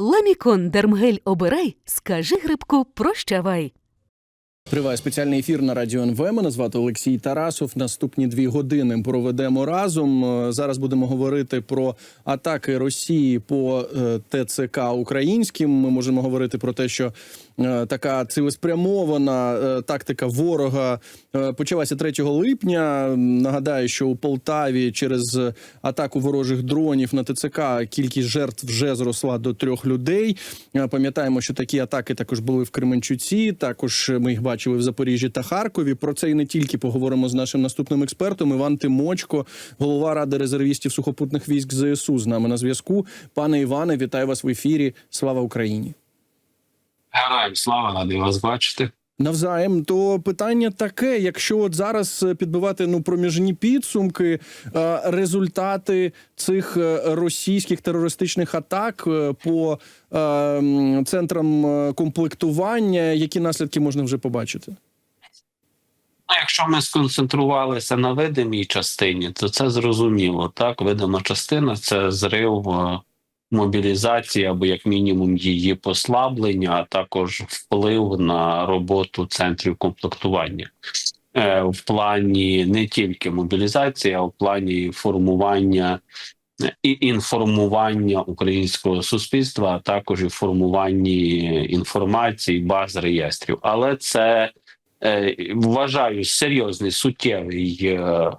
Ламікон Дермгель обирай, скажи грибку прощавай. Триває спеціальний ефір на радіо НВ. Мене звати Олексій Тарасов. Наступні дві години проведемо разом. Е, Зараз будемо говорити про атаки Росії по е, ТЦК українським. Ми можемо говорити про те, що така цілеспрямована е, тактика ворога е, почалася 3 липня. Нагадаю, що у Полтаві через атаку ворожих дронів на ТЦК кількість жертв вже зросла до трьох людей. Е, Пам'ятаємо, що такі атаки також були в Кременчуці. Також ми їх бачили в Запоріжжі та Харкові. Про це і не тільки поговоримо з нашим наступним експертом. Іван Тимочко, голова ради резервістів сухопутних військ ЗСУ, з нами на зв'язку. Пане Іване, вітаю вас в ефірі. Слава Україні! Героям слава, радий вас бачити. Навзаєм, то питання таке: якщо от зараз е, підбивати ну проміжні підсумки, е, результати цих е, російських терористичних атак по центрам комплектування, які наслідки можна вже побачити? Ну, якщо ми сконцентрувалися на видимій частині, то це зрозуміло. Так, видима частина це зрив мобілізації або як мінімум її послаблення, а також вплив на роботу центрів комплектування. Е, В плані не тільки мобілізації, а в плані формування і інформування українського суспільства, а також і формуванні інформації, баз реєстрів. Але це е, вважаю серйозний суттєвий е,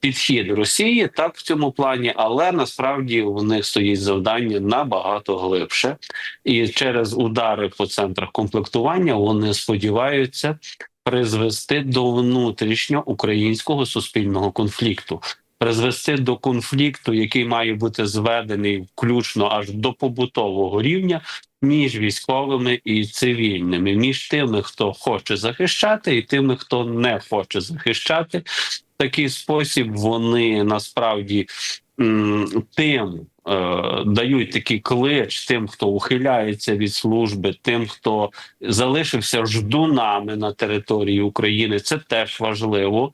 підхід Росії так в цьому плані, але насправді у них стоїть завдання набагато глибше, і через удари по центрах комплектування вони сподіваються призвести до внутрішньоукраїнського суспільного конфлікту. Призвести до конфлікту, який має бути зведений включно аж до побутового рівня, між військовими і цивільними, між тими, хто хоче захищати, і тими, хто не хоче захищати. Такий спосіб вони насправді тим е, дають такий клич тим, хто ухиляється від служби, тим, хто залишився ждунами на території України. Це теж важливо.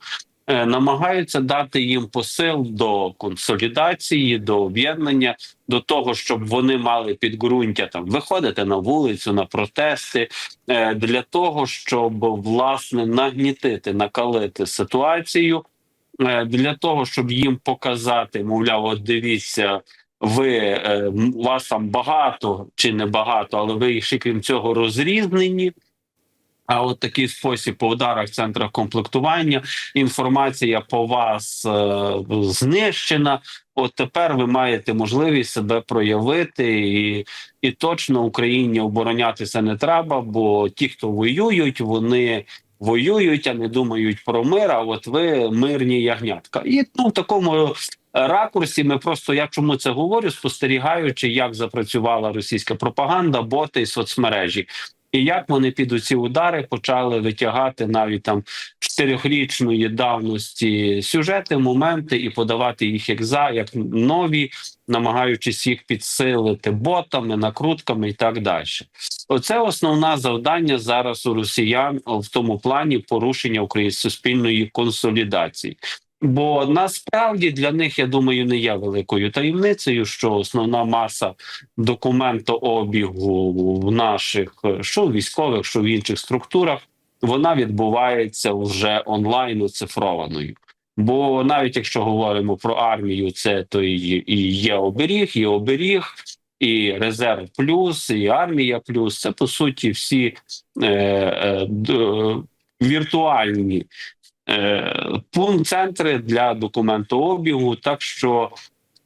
Е, Намагаються дати їм посил до консолідації, до об'єднання, до того, щоб вони мали підґрунтя там виходити на вулицю на протести е, для того, щоб власне нагнітити, накалити ситуацію, е, для того, щоб їм показати, мовляв, от дивіться. Ви вас там багато чи не багато, але ви ще крім цього розрізнені. А от такий спосіб по ударах в центрах комплектування інформація по вас е, знищена. От тепер ви маєте можливість себе проявити, і, і точно Україні оборонятися не треба, бо ті, хто воюють, вони воюють, а не думають про мир. А от ви мирні ягнятка. І ну в такому ракурсі ми просто я чому це говорю, спостерігаючи, як запрацювала російська пропаганда, боти і соцмережі. І як вони під оці удари почали витягати навіть там чотирьохрічної давності сюжети, моменти і подавати їх як за як нові, намагаючись їх підсилити ботами, накрутками і так далі. Оце основне завдання зараз у росіян в тому плані порушення української суспільної консолідації. Бо насправді для них я думаю не є великою таємницею, що основна маса документообігу в наших що в військових, що в інших структурах, вона відбувається вже онлайн оцифрованою. Бо навіть якщо говоримо про армію, це то і є оберіг, і оберіг, і резерв плюс, і армія плюс. Це по суті всі е, е, віртуальні е, пункт центри для документообігу, так що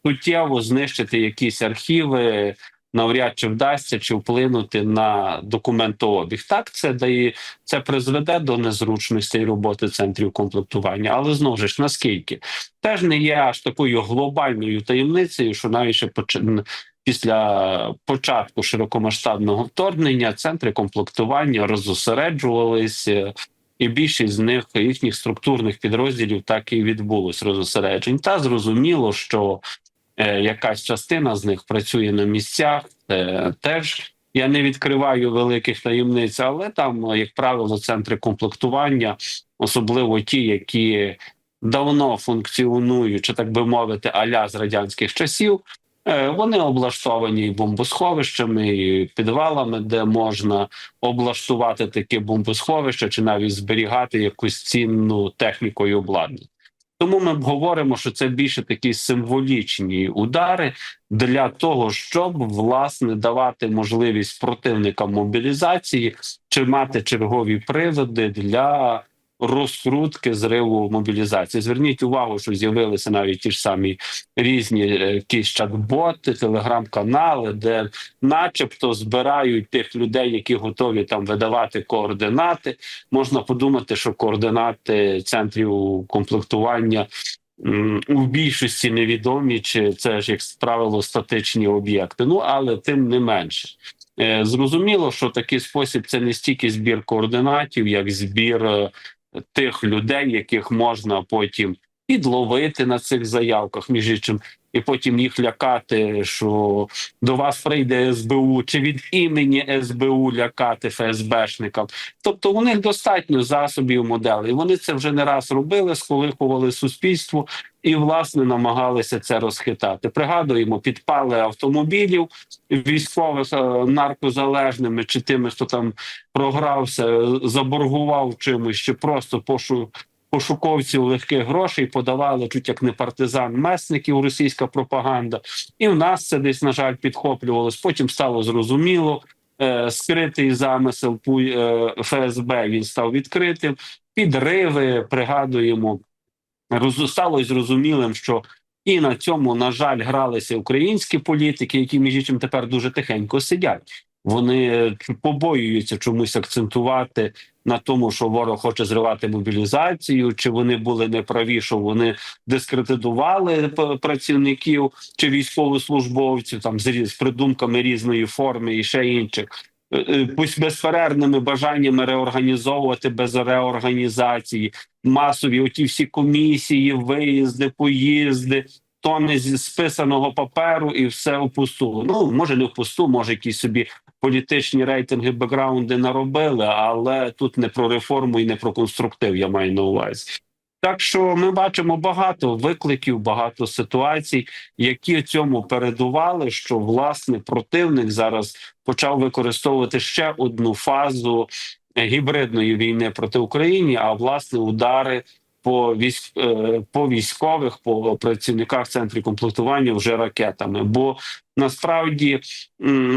суттєво знищити якісь архіви навряд чи вдасться чи вплинути на документообіг. Так, це дає це призведе до незручностей роботи центрів комплектування, але знову ж наскільки теж не є аж такою глобальною таємницею, що навіть ще поч- Після початку широкомасштабного вторгнення центри комплектування розосереджувалися, і більшість з них їхніх структурних підрозділів так і відбулось розосереджень. Та зрозуміло, що е, якась частина з них працює на місцях. Е, теж я не відкриваю великих таємниць, але там, як правило, центри комплектування, особливо ті, які давно функціонують, чи так би мовити, аля з радянських часів. Е, Вони облаштовані бомбосховищами, і підвалами, де можна облаштувати таке бомбосховище чи навіть зберігати якусь цінну техніку і обладнання. Тому ми говоримо, що це більше такі символічні удари для того, щоб власне давати можливість противникам мобілізації чи мати чергові приводи для розкрутки зриву мобілізації. Зверніть увагу, що з'явилися навіть ті ж самі різні е, якісь чат-боти, телеграм-канали, де, начебто, збирають тих людей, які готові там видавати координати. Можна подумати, що координати центрів комплектування. У більшості невідомі, чи це ж як правило статичні об'єкти. Ну але тим не менше, Е, зрозуміло, що такий спосіб це не стільки збір координатів, як збір е, тих людей, яких можна потім підловити на цих заявках, між іншим, і потім їх лякати, що до вас прийде СБУ, чи від імені СБУ лякати ФСБшникам. Тобто у них достатньо засобів моделей. Вони це вже не раз робили, сколихували суспільство і власне намагалися це розхитати. Пригадуємо, підпали автомобілів військових е, наркозалежними чи тими, хто там програвся, заборгував чимось, чи просто пошу. Пошуковців легких грошей подавали чуть як не партизан месників, російська пропаганда, і в нас це десь на жаль підхоплювалось. Потім стало зрозуміло. Е, скритий замисел е, ФСБ він став відкритим. Підриви пригадуємо, стало зрозумілим, що і на цьому, на жаль, гралися українські політики, які між іншим тепер дуже тихенько сидять. Вони е, побоюються чомусь акцентувати на тому, що ворог хоче зривати мобілізацію, чи вони були неправі, що вони дискредитували працівників чи військовослужбовців там з, придумками різної форми і ще інших. Е, е, Пусть безперервними бажаннями реорганізовувати без реорганізації, масові оті всі комісії, виїзди, поїзди, тони зі списаного паперу, і все впусту. Ну може не впусту, може якісь собі політичні рейтинги, бекграунди наробили, але тут не про реформу і не про конструктив. Я маю на увазі. Так що ми бачимо багато викликів, багато ситуацій, які цьому передували. Що власне противник зараз почав використовувати ще одну фазу гібридної війни проти України, а власне удари по військ е, по військових, по працівниках центрів комплектування вже ракетами. Бо насправді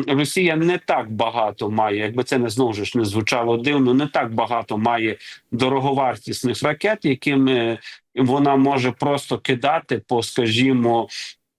Росія не так багато має, якби це не знову ж не звучало дивно, не так багато має дороговартісних ракет, якими вона може просто кидати по, скажімо,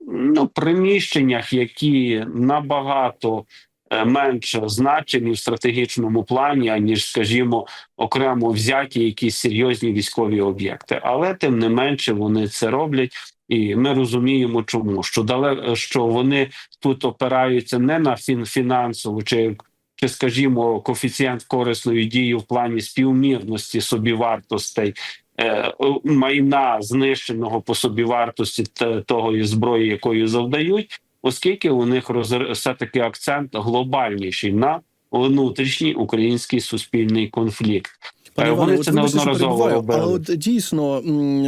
ну приміщеннях, які набагато е, менше значені в стратегічному плані, аніж, скажімо, окремо взяті якісь серйозні військові об'єкти. Але тим не менше вони це роблять. І ми розуміємо, чому що дале, що вони тут опираються не на фін, фінансову чи, чи, скажімо, коефіцієнт корисної дії в плані співмірності собівартостей е, майна знищеного по собівартості того і зброї, якою завдають, оскільки у них роз- все-таки акцент глобальніший на внутрішній український суспільний конфлікт. Е, Вони це неодноразово але от дійсно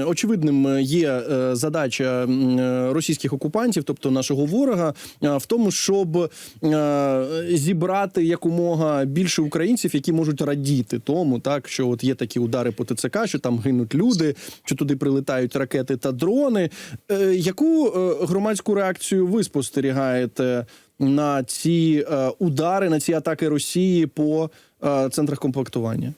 очевидним є е, задача російських окупантів, тобто нашого ворога, е, в тому, щоб зібрати якомога більше українців, які можуть радіти тому, так що от є такі удари по ТЦК, що там гинуть люди, що туди прилетають ракети та дрони. Яку громадську реакцію ви спостерігаєте на ці е, удари, на ці атаки Росії по е, центрах комплектування?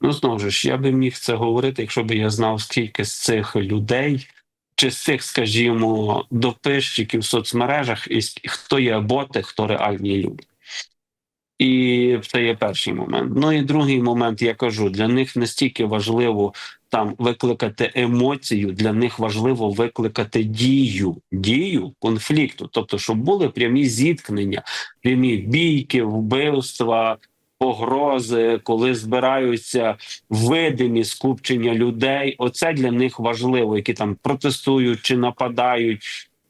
Ну знову ж я би міг це говорити, якщо б я знав, скільки з цих людей, чи з цих, скажімо, дописчиків в соцмережах, і хто є боти, хто реальні люди. І це є перший момент. Ну і другий момент, я кажу, для них не стільки важливо там викликати емоцію, для них важливо викликати дію, дію конфлікту, тобто, щоб були прямі зіткнення, прямі бійки, вбивства, погрози, коли збираються видимі скупчення людей. Оце для них важливо, які там протестують чи нападають.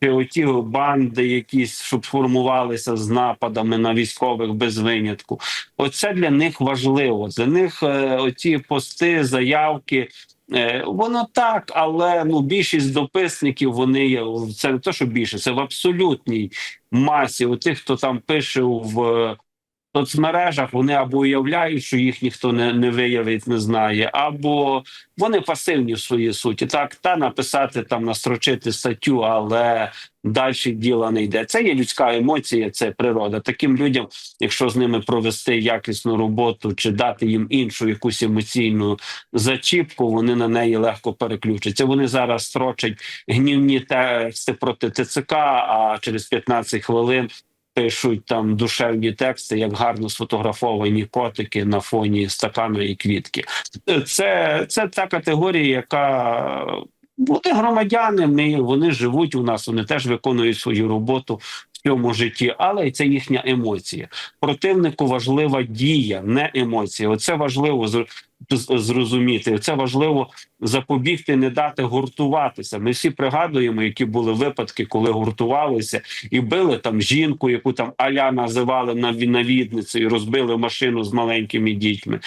чи оті банди, якісь щоб сформувалися з нападами на військових без винятку. Оце для них важливо. Для них е, оці пости, заявки. е, Воно так, але ну більшість дописників вони є це не то, що більше, це в абсолютній масі. У тих, хто там пише в е, соцмережах, вони або уявляють, що їх ніхто не, не виявить, не знає, або вони пасивні в своїй суті. Так, та написати там, настрочити статтю, але далі діла не йде. Це є людська емоція, це природа. Таким людям, якщо з ними провести якісну роботу чи дати їм іншу якусь емоційну зачіпку, вони на неї легко переключаться. Вони зараз строчать гнівні тексти проти ТЦК, а через 15 хвилин. Пишуть там душевні тексти, як гарно сфотографовані котики на фоні стакану і квітки. Це, це та категорія, яка вони громадяни. Ми вони живуть у нас, вони теж виконують свою роботу цьому житті, але це їхня емоція. Противнику важлива дія, не емоція. Оце важливо зрозуміти. Це важливо запобігти, не дати гуртуватися. Ми всі пригадуємо, які були випадки, коли гуртувалися і били там жінку, яку там аля називали нав- навідницею, розбили машину з маленькими дітьми.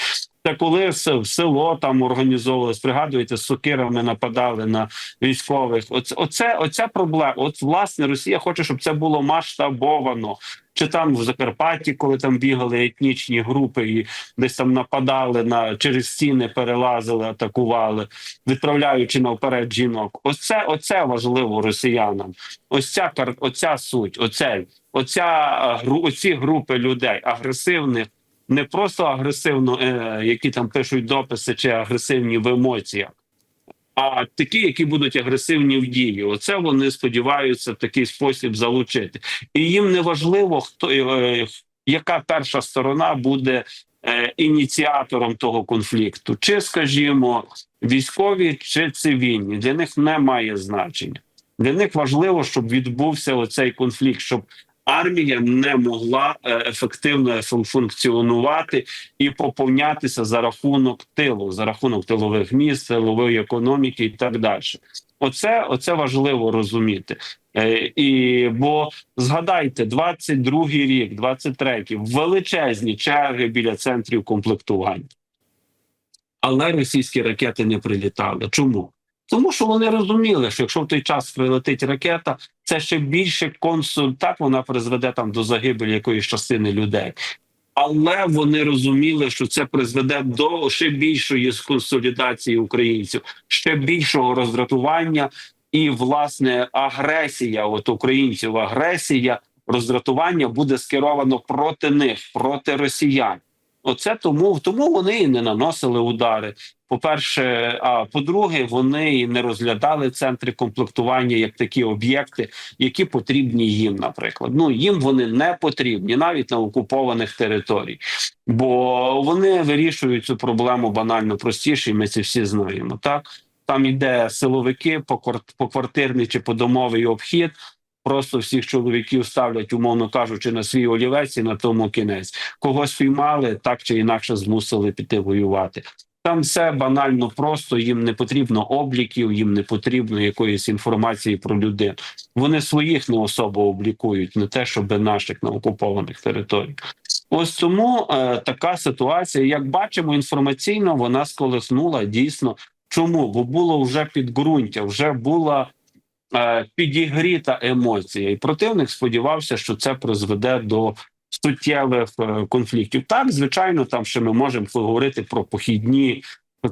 Та коли в село там організовувалось, пригадуєте, з сокирами нападали на військових. Оце, оце, оця проблема. От власне Росія хоче, щоб це було масштабовано. Чи там в Закарпатті, коли там бігали етнічні групи і десь там нападали на через стіни, перелазили, атакували, відправляючи навперед жінок. Оце, оце важливо росіянам. Ось ця оця суть, оце, оця е, оці групи людей агресивних не просто агресивно, е, які там пишуть дописи чи агресивні в емоціях, а такі, які будуть агресивні в дії. Оце вони сподіваються в такий спосіб залучити. І їм не важливо, хто е, яка перша сторона буде е, ініціатором того конфлікту, чи, скажімо, військові, чи цивільні. Для них немає значення. Для них важливо, щоб відбувся оцей конфлікт, щоб армія не могла е, ефективно фун- функціонувати і поповнятися за рахунок тилу, за рахунок тилових міст, тилової економіки і так далі. Оце, оце важливо розуміти. Е, і бо згадайте, 22-й рік, 23-й, величезні черги біля центрів комплектування. Але російські ракети не прилітали. Чому? Тому що вони розуміли, що якщо в той час прилетить ракета, це ще більше консуль, так вона призведе там до загибелі якоїсь частини людей. Але вони розуміли, що це призведе до ще більшої консолідації українців, ще більшого роздратування і власне агресія, от українців, агресія, роздратування буде скеровано проти них, проти росіян. Оце тому, тому вони і не наносили удари. По-перше, а по-друге, вони і не розглядали центри комплектування як такі об'єкти, які потрібні їм, наприклад. Ну їм вони не потрібні навіть на окупованих територіях, бо вони вирішують цю проблему банально простіше, і ми це всі знаємо. Так там йде силовики по квар- поквартирний чи подомовий обхід. Просто всіх чоловіків ставлять, умовно кажучи, на свій олівець і на тому кінець. Когось піймали, так чи інакше змусили піти воювати. Там все банально просто, їм не потрібно обліків, їм не потрібно якоїсь інформації про людей. Вони своїх не особо облікують, не те, щоб наших на окупованих територіях. Ось тому е, така ситуація, як бачимо, інформаційно вона сколихнула дійсно. Чому? Бо було вже підґрунтя, вже була підігріта емоція, і противник сподівався, що це призведе до суттєвих е, конфліктів. Так, звичайно, там ще ми можемо говорити про похідні.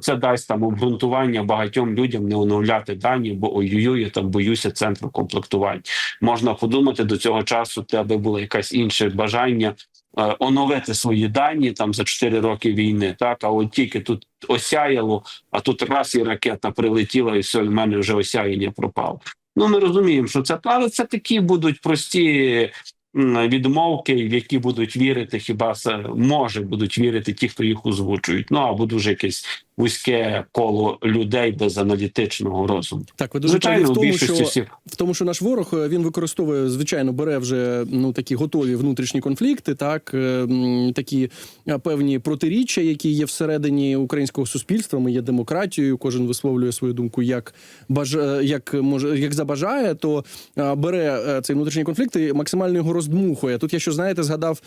Це дасть там обґрунтування багатьом людям не оновляти дані, бо ой-ой-ой, я там боюся центру комплектування. Можна подумати до цього часу, тебе було якесь інше бажання е, оновити свої дані там за 4 роки війни. Так, а от тільки тут осяяло, а тут раз і ракета прилетіла, і все, в мене вже осяяння пропало. Ну, ми розуміємо, що це але це такі будуть прості відмовки, в які будуть вірити, хіба може будуть вірити ті, хто їх озвучують. Ну або дуже якесь вузьке коло людей без аналітичного розуму. Так, ви дуже Звичайно, в тому, що всіх в тому, що наш ворог е, він використовує звичайно, бере вже ну такі готові внутрішні конфлікти, так е, такі е, певні протиріччя, які є всередині українського суспільства. Ми є демократією. Кожен висловлює свою думку, як бажа, як може, як забажає, то бере цей внутрішній конфлікт і максимально його роздмухує. Тут я що знаєте, згадав,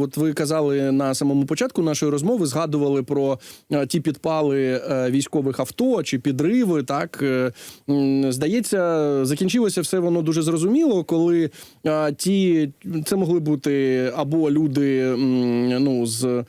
от ви казали на самому початку нашої розмови, згадували про ті підпали е, військових авто чи підриви. Так Е, здається, закінчилося все воно дуже зрозуміло, коли е, ті це могли бути або люди ну з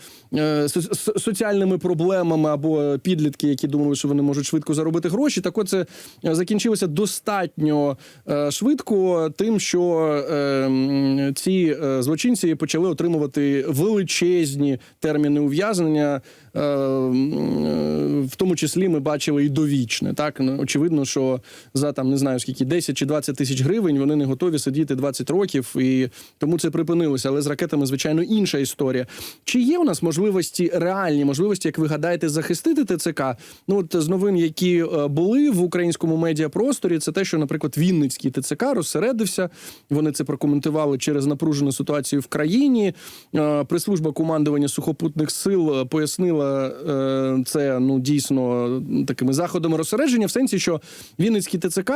соціальними проблемами, або підлітки, які думали, що вони можуть швидко заробити гроші. Так от це е, закінчилося достатньо е, швидко, тим, що е, ці е, злочинці почали отримувати величезні терміни ув'язнення. Е, е, В тому числі ми бачили і довічне. Так Ну, очевидно, що за там не знаю скільки 10 чи 20 тисяч гривень вони не готові сидіти 20 років, і тому це припинилося. Але з ракетами, звичайно, інша історія. Чи є у нас можливості реальні можливості, як ви гадаєте, захистити ТЦК? Ну от з новин, які е, були в українському медіапросторі, це те, що, наприклад, Вінницький ТЦК розсередився. Вони це прокоментували через напружену ситуацію в країні. Е, Прес-служба командування сухопутних сил пояснила е, це ну дійсно такими заходами розсередження, в сенсі, що Вінницький ТЦК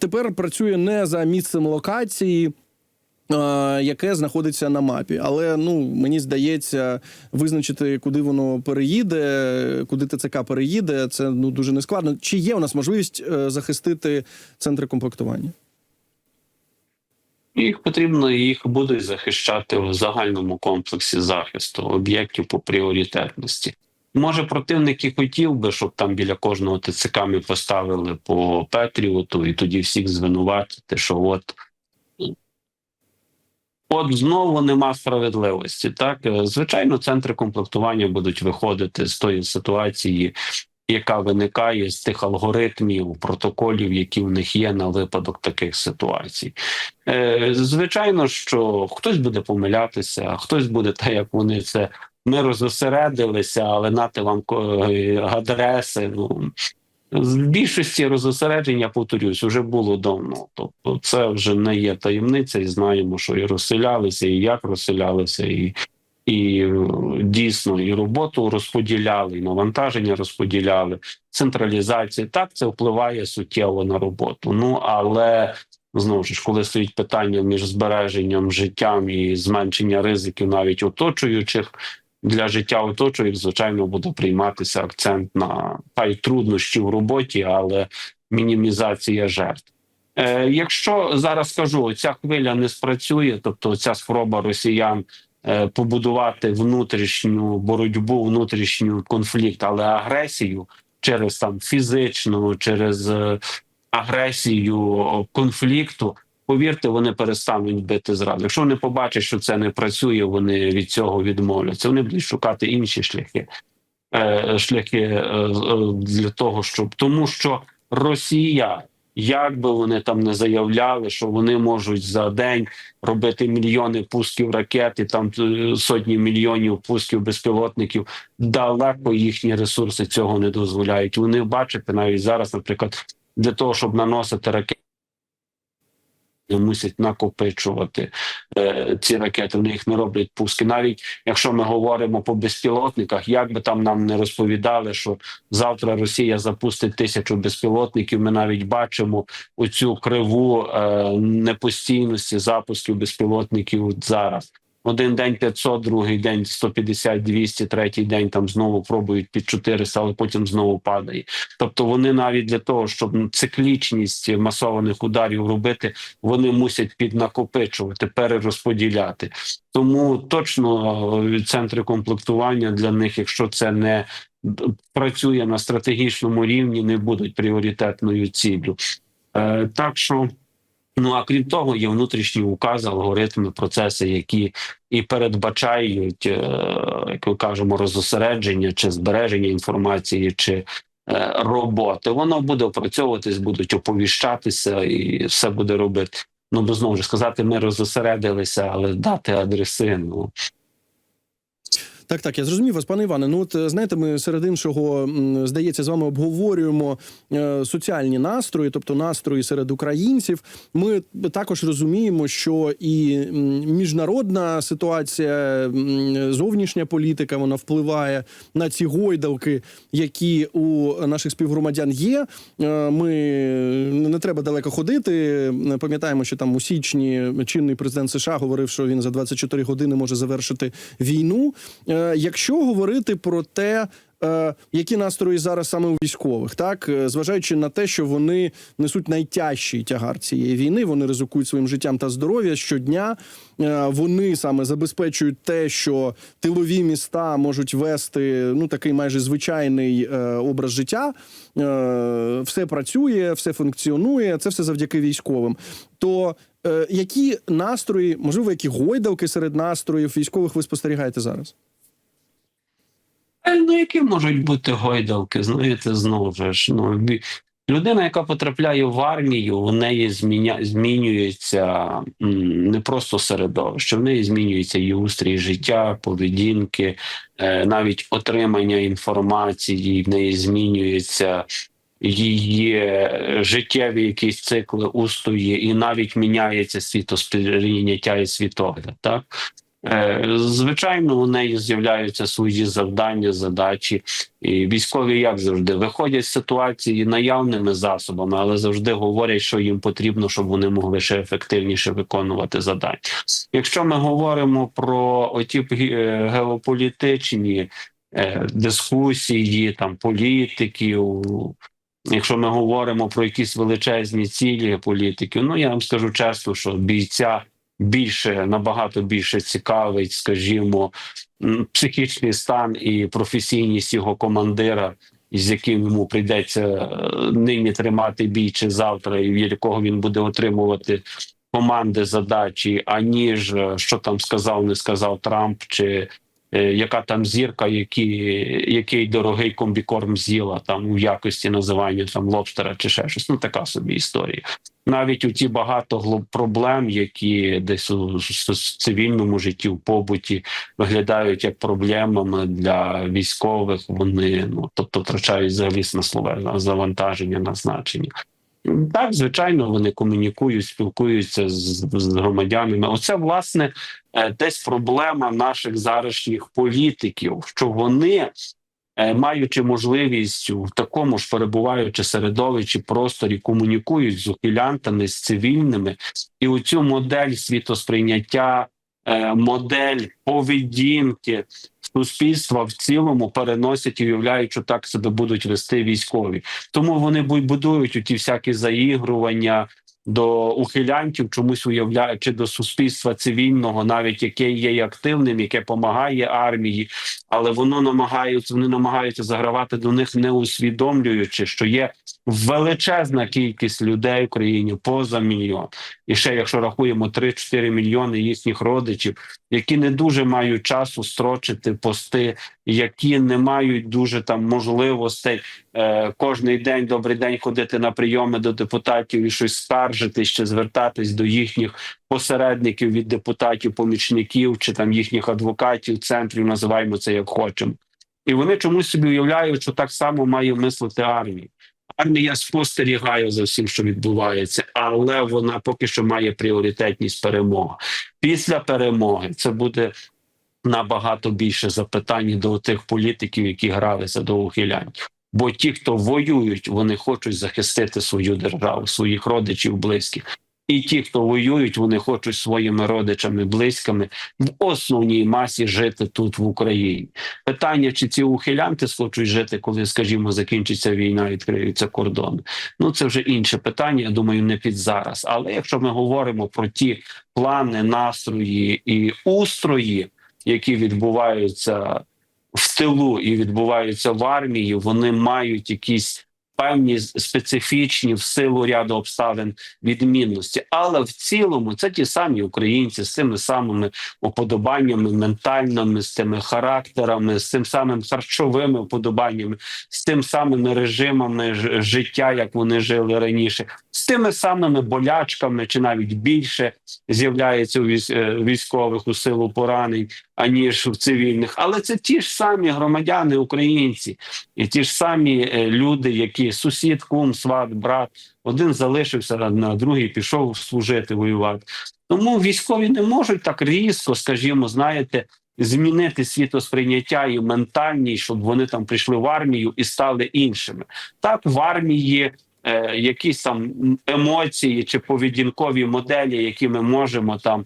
тепер працює не за місцем локації. Яке знаходиться на мапі, але ну мені здається, визначити, куди воно переїде, куди ТЦК переїде, це ну дуже нескладно. Чи є у нас можливість е, захистити центри комплектування? Їх потрібно, їх будуть захищати в загальному комплексі захисту об'єктів по пріоритетності. Може, противник і хотів би, щоб там біля кожного ТЦК ми поставили по Петріоту, і тоді всіх звинуватити, що от. От знову нема справедливості. Так, Е, звичайно, центри комплектування будуть виходити з тої ситуації, яка виникає з тих алгоритмів, протоколів, які в них є на випадок таких ситуацій. Е, Звичайно, що хтось буде помилятися, хтось буде так, як вони це. Ми розосередилися, але нати вам е, адреси. Ну в більшості розосередження, повторюсь, вже було давно. Тобто, це вже не є таємниця, і знаємо, що і розселялися, і як розселялися, і, і е, дійсно і роботу розподіляли, і навантаження розподіляли. Централізація так це впливає суттєво на роботу. Ну але знову ж коли стоїть питання між збереженням життям і зменшення ризиків, навіть оточуючих. Для життя оточуючих, звичайно, буде прийматися акцент на та й труднощі в роботі, але мінімізація жертв. Е, якщо зараз скажу, ця хвиля не спрацює, тобто ця спроба росіян е, побудувати внутрішню боротьбу, внутрішню конфлікт, але агресію через там фізичну, через е, агресію конфлікту. Повірте, вони перестануть бити зраду. Якщо вони побачать, що це не працює, вони від цього відмовляться. Вони будуть шукати інші шляхи, е, шляхи е, для того, щоб тому, що Росія, як би вони там не заявляли, що вони можуть за день робити мільйони пусків ракет і там е, сотні мільйонів пусків безпілотників, далеко їхні ресурси цього не дозволяють. Вони бачите навіть зараз, наприклад, для того, щоб наносити ракети мусять накопичувати е, ці ракети. Вони їх не роблять пуски. Навіть якщо ми говоримо по безпілотниках, як би там нам не розповідали, що завтра Росія запустить тисячу безпілотників. Ми навіть бачимо оцю криву е, непостійності запусків безпілотників зараз. Один день 500, другий день 150, 200, третій день там знову пробують під 400, але потім знову падає. Тобто вони навіть для того, щоб циклічність масованих ударів робити, вони мусять піднакопичувати, перерозподіляти. Тому точно е, центри комплектування для них, якщо це не працює на стратегічному рівні, не будуть пріоритетною ціллю. Е, так що. Ну а крім того, є внутрішні укази, алгоритми, процеси, які і передбачають, е, як ми кажемо, розосередження чи збереження інформації, чи е, роботи. Воно буде опрацьовуватись, будуть оповіщатися, і все буде робити. Ну бо знову ж сказати, ми розосередилися, але дати адреси. Ну Так, так, я зрозумів вас, пане Іване. Ну от е, знаєте, ми серед іншого здається, з вами обговорюємо е, соціальні настрої, тобто настрої серед українців. Ми також розуміємо, що і міжнародна ситуація, зовнішня політика, вона впливає на ці гойдалки, які у наших співгромадян є. Е, Ми не треба далеко ходити. Пам'ятаємо, що там у січні чинний президент США говорив, що він за 24 години може завершити війну. Е, Якщо говорити про те, е, які настрої зараз саме у військових, так Е, зважаючи на те, що вони несуть найтяжчий тягар цієї війни, вони ризикують своїм життям та здоров'я щодня. Вони саме забезпечують те, що тилові міста можуть вести ну такий майже звичайний образ життя. Все працює, все функціонує. Це все завдяки військовим. То які настрої, можливо, які гойдалки серед настроїв військових ви спостерігаєте зараз? Ну, які можуть бути гойдалки? Знаєте, знову ж ну людина, яка потрапляє в армію, у неї зміня змінюється не просто середовище, в неї змінюється її устрій життя, поведінки, е, навіть отримання інформації, в неї змінюється. Її е, життєві якісь цикли устої, і навіть міняється світосприйняття і світогляд. Так Звичайно, у неї з'являються свої завдання, задачі, і військові, як завжди, виходять з ситуації наявними засобами, але завжди говорять, що їм потрібно, щоб вони могли ще ефективніше виконувати задання. Якщо ми говоримо про оті е, геополітичні е, дискусії, там політиків. Якщо ми говоримо про якісь величезні цілі політиків, ну я вам скажу чесно, що бійця більше набагато більше цікавить, скажімо, психічний стан і професійність його командира, з яким йому прийдеться е, нині тримати бій чи завтра, і від якого він буде отримувати команди задачі, аніж е, що там сказав, не сказав Трамп, чи яка там зірка, які, який дорогий комбікорм з'їла там у якості називання там лобстера чи ще щось. Ну така собі історія навіть у ті багато проблем, які десь у цивільному житті, в побуті виглядають як проблемами для військових. Вони ну тобто втрачають взагалі на- завантаження на значення. Так, звичайно, вони комунікують, спілкуються з, з громадянами. Оце власне е, десь проблема наших зарашніх політиків, що вони е, маючи можливість в такому ж перебуваючи середовищі просторі, комунікують з ухилянтами, з цивільними, і у цю модель світосприйняття, е, модель поведінки суспільства в цілому переносять і уявляють, що так себе будуть вести військові. Тому вони бу- будують у ті всякі заігрування. До ухилянтів чомусь уявляють чи до суспільства цивільного, навіть яке є активним, яке допомагає армії, але воно намагаються, вони намагаються загравати до них, не усвідомлюючи, що є величезна кількість людей в країні поза мільйон. І ще якщо рахуємо 3-4 мільйони їхніх родичів, які не дуже мають часу строчити пости, які не мають дуже там можливостей е, кожний день добрий день ходити на прийоми до депутатів і щось скаржитись чи звертатись до їхніх посередників від депутатів, помічників чи там їхніх адвокатів, центрів, називаємо це як хочемо. І вони чомусь собі уявляють, що так само має мислити армія. Армія спостерігає за всім, що відбувається, але вона поки що має пріоритетність перемоги. Після перемоги це буде набагато більше запитань до тих політиків, які гралися до ухилянтів. Бо ті, хто воюють, вони хочуть захистити свою державу, своїх родичів, близьких. І ті, хто воюють, вони хочуть своїми родичами, близькими в основній масі жити тут в Україні. Питання, чи ці ухилянти схочуть жити, коли, скажімо, закінчиться війна, відкриються кордони. Ну це вже інше питання. Я думаю, не під зараз. Але якщо ми говоримо про ті плани, настрої і устрої, які відбуваються в тилу і відбуваються в армії, вони мають якісь певні специфічні в силу ряду обставин відмінності. Але в цілому це ті самі українці з тими самими уподобаннями ментальними, з тими характерами, з тим самим харчовими уподобаннями, з тим самими режимами життя, як вони жили раніше, з тими самими болячками, чи навіть більше з'являється у е, військових у силу поранень. Аніж в цивільних. Але це ті ж самі громадяни, українці, і ті ж самі е, люди, які сусід, кум, сват, брат. Один залишився на другий пішов служити, воювати. Тому військові не можуть так різко, скажімо, знаєте, змінити світосприйняття і ментальність, щоб вони там прийшли в армію і стали іншими. Так, в армії е, якісь там емоції чи поведінкові моделі, які ми можемо там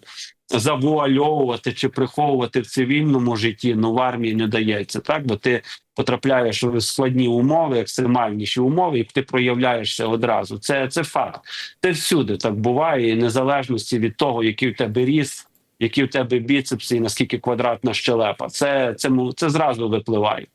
завуальовувати чи приховувати в цивільному житті, ну в армії не дається, так бо ти потрапляєш в складні умови, екстремальніші умови, і ти проявляєшся одразу. Це, це факт. Це всюди так буває, і незалежності від того, який в тебе ріст, які в тебе біцепси і наскільки квадратна щелепа. Це, це, це зразу випливає.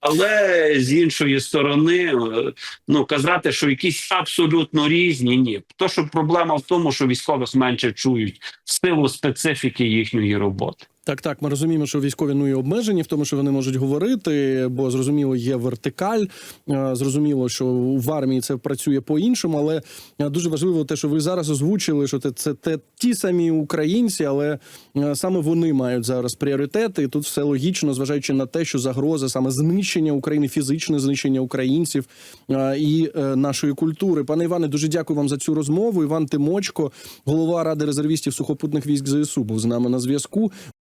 Але з іншої сторони, е, ну казати, що якісь абсолютно різні, ні. То, що проблема в тому, що військових менше чують в силу специфіки їхньої роботи. Так, так, ми розуміємо, що військові ну і обмежені в тому, що вони можуть говорити, бо зрозуміло, є вертикаль. е, Зрозуміло, що в армії це працює по-іншому, але е, дуже важливо те, що ви зараз озвучили, що це, це те ті самі українці, але е, саме вони мають зараз пріоритети. І тут все логічно, зважаючи на те, що загроза саме знищення України, фізичне знищення українців і нашої культури. Пане Іване, дуже дякую вам за цю розмову. Іван Тимочко, голова ради резервістів сухопутних військ ЗСУ, був з нами на зв'язку.